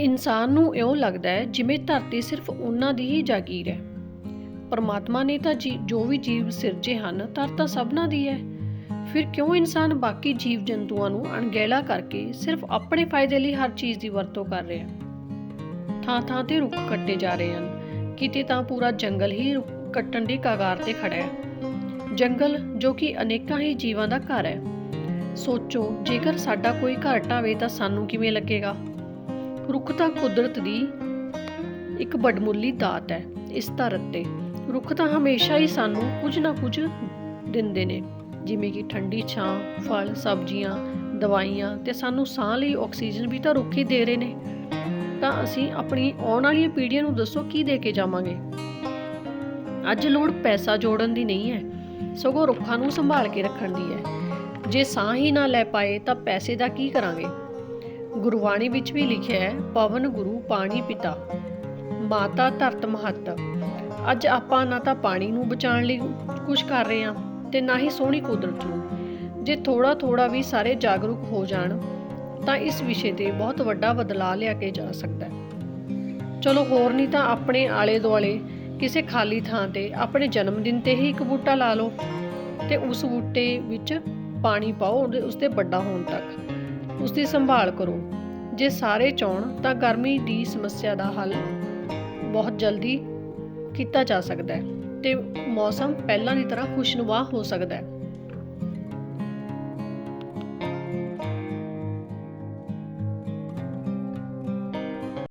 ਇਨਸਾਨ ਨੂੰ ਇਉਂ ਲੱਗਦਾ ਹੈ ਜਿਵੇਂ ਧਰਤੀ ਸਿਰਫ ਉਹਨਾਂ ਦੀ ਹੀ ਜਾਗੀਰ ਹੈ। ਪਰਮਾਤਮਾ ਨੇ ਤਾਂ ਜੀ, ਜੋ ਵੀ ਜੀਵ ਸਿਰਜੇ ਹਨ ਧਰ ਤਾਂ ਸਭਨਾਂ ਦੀ ਹੈ। ਫਿਰ ਕਿਉਂ ਇਨਸਾਨ ਬਾਕੀ ਜੀਵ ਜੰਤੂਆਂ ਨੂੰ ਅਣਗਹਿਲਾ ਕਰਕੇ ਸਿਰਫ ਆਪਣੇ ਫਾਇਦੇ ਲਈ ਹਰ ਚੀਜ਼ ਦੀ ਵਰਤੋਂ ਕਰ ਰਿਹਾ ਥਾਂ ਥਾਂ ਤੇ ਰੁੱਖ ਕੱਟੇ ਜਾ ਰਹੇ ਹਨ। ਕਿਤੇ ਤਾਂ ਪੂਰਾ ਜੰਗਲ ਹੀ ਰੁੱਖ ਕੱਟਣ ਦੀ ਕਗਾਰ ਤੇ ਖੜਾ ਹੈ। ਜੰਗਲ ਜੋ ਕਿ ਅਨੇਕਾਂ ਹੀ ਜੀਵਾਂ ਦਾ ਘਰ ਹੈ। ਸੋਚੋ, ਜੇਕਰ ਸਾਡਾ ਕੋਈ ਘਰ ਢਾਵੇ ਤਾਂ ਸਾਨੂੰ ਕਿਵੇਂ ਲੱਗੇਗਾ? ਰੁੱਖ ਤਾਂ ਕੁਦਰਤ ਦੀ ਇੱਕ ਬੜਮੁੱਲੀ ਦਾਤ ਹੈ ਇਸ ਧਰਤ ਤੇ। ਰੁੱਖ ਤਾਂ ਹਮੇਸ਼ਾ ਹੀ ਸਾਨੂੰ ਕੁਝ ਨਾ ਕੁਝ ਦਿੰਦੇ ਨੇ, ਜਿਵੇਂ ਕਿ ਠੰਡੀ ਛਾਂ, ਫਲ, ਸਬਜ਼ੀਆਂ, ਦਵਾਈਆਂ ਤੇ ਸਾਨੂੰ ਸਾਹ ਲਈ ਆਕਸੀਜਨ ਵੀ ਤਾਂ ਰੁੱਖ ਹੀ ਦੇ ਰਹੇ ਨੇ। ਤਾਂ ਅਸੀਂ ਆਪਣੀ ਆਉਣ ਵਾਲੀਆਂ ਪੀੜ੍ਹੀਆਂ ਨੂੰ ਦੱਸੋ ਕੀ ਦੇ ਕੇ ਜਾਵਾਂਗੇ? ਅੱਜ ਲੋੜ ਪੈਸਾ ਜੋੜਨ ਦੀ ਨਹੀਂ ਹੈ, ਸਗੋਂ ਰੁੱਖਾਂ ਨੂੰ ਸੰਭਾਲ ਕੇ ਰੱਖਣ ਦੀ ਹੈ। ਜੇ ਸਾਹ ਹੀ ਨਾ ਲੈ ਪਾਏ ਤਾਂ ਪੈਸੇ ਦਾ ਕੀ ਕਰਾਂਗੇ? ਗੁਰਬਾਣੀ ਵਿੱਚ ਵੀ ਲਿਖਿਆ ਹੈ, ਪਵਨ ਗੁਰੂ, ਪਾਣੀ ਪਿਤਾ, ਮਾਤਾ ਧਰਤ ਮਹੱਤ। ਅੱਜ ਆਪਾਂ ਨਾ ਤਾਂ ਪਾਣੀ ਨੂੰ ਬਚਾਉਣ ਲਈ ਕੁਝ ਕਰ ਰਹੇ ਹਾਂ ਤੇ ਨਾ ਹੀ ਸੋਹਣੀ ਕੁਦਰਤ ਨੂੰ। ਜੇ ਥੋੜਾ ਥੋੜਾ ਵੀ ਸਾਰੇ ਜਾਗਰੂਕ ਹੋ ਜਾਣ, ਤਾਂ ਇਸ ਵਿਸ਼ੇ ਤੇ ਬਹੁਤ ਵੱਡਾ ਬਦਲਾਅ ਲਿਆ ਕੇ ਜਾ ਸਕਦਾ ਹੈ। ਚਲੋ ਹੋਰ ਨਹੀਂ ਤਾਂ ਆਪਣੇ ਆਲੇ ਦੁਆਲੇ ਕਿਸੇ ਖਾਲੀ ਥਾਂ ਤੇ ਆਪਣੇ ਜਨਮ ਦਿਨ ਤੇ ਹੀ ਇੱਕ ਬੂਟਾ ਲਾ ਲਓ ਤੇ ਉਸ ਬੂਟੇ ਵਿੱਚ ਪਾਣੀ ਪਾਓ, ਉਹਦੇ ਉਸ ਵੱਡਾ ਹੋਣ ਤੱਕ। ਉਸ ਦੀ ਸੰਭਾਲ ਕਰੋ। ਜੇ ਸਾਰੇ ਚਾਹਣ ਤਾਂ ਗਰਮੀ ਦੀ ਸਮੱਸਿਆ ਦਾ ਹੱਲ ਬਹੁਤ ਜਲਦੀ ਕੀਤਾ ਜਾ ਸਕਦਾ ਹੈ ਤੇ ਮੌਸਮ ਪਹਿਲਾਂ ਦੀ ਤਰ੍ਹਾਂ ਖੁਸ਼ਨੁਮਾ ਹੋ ਸਕਦਾ ਹੈ।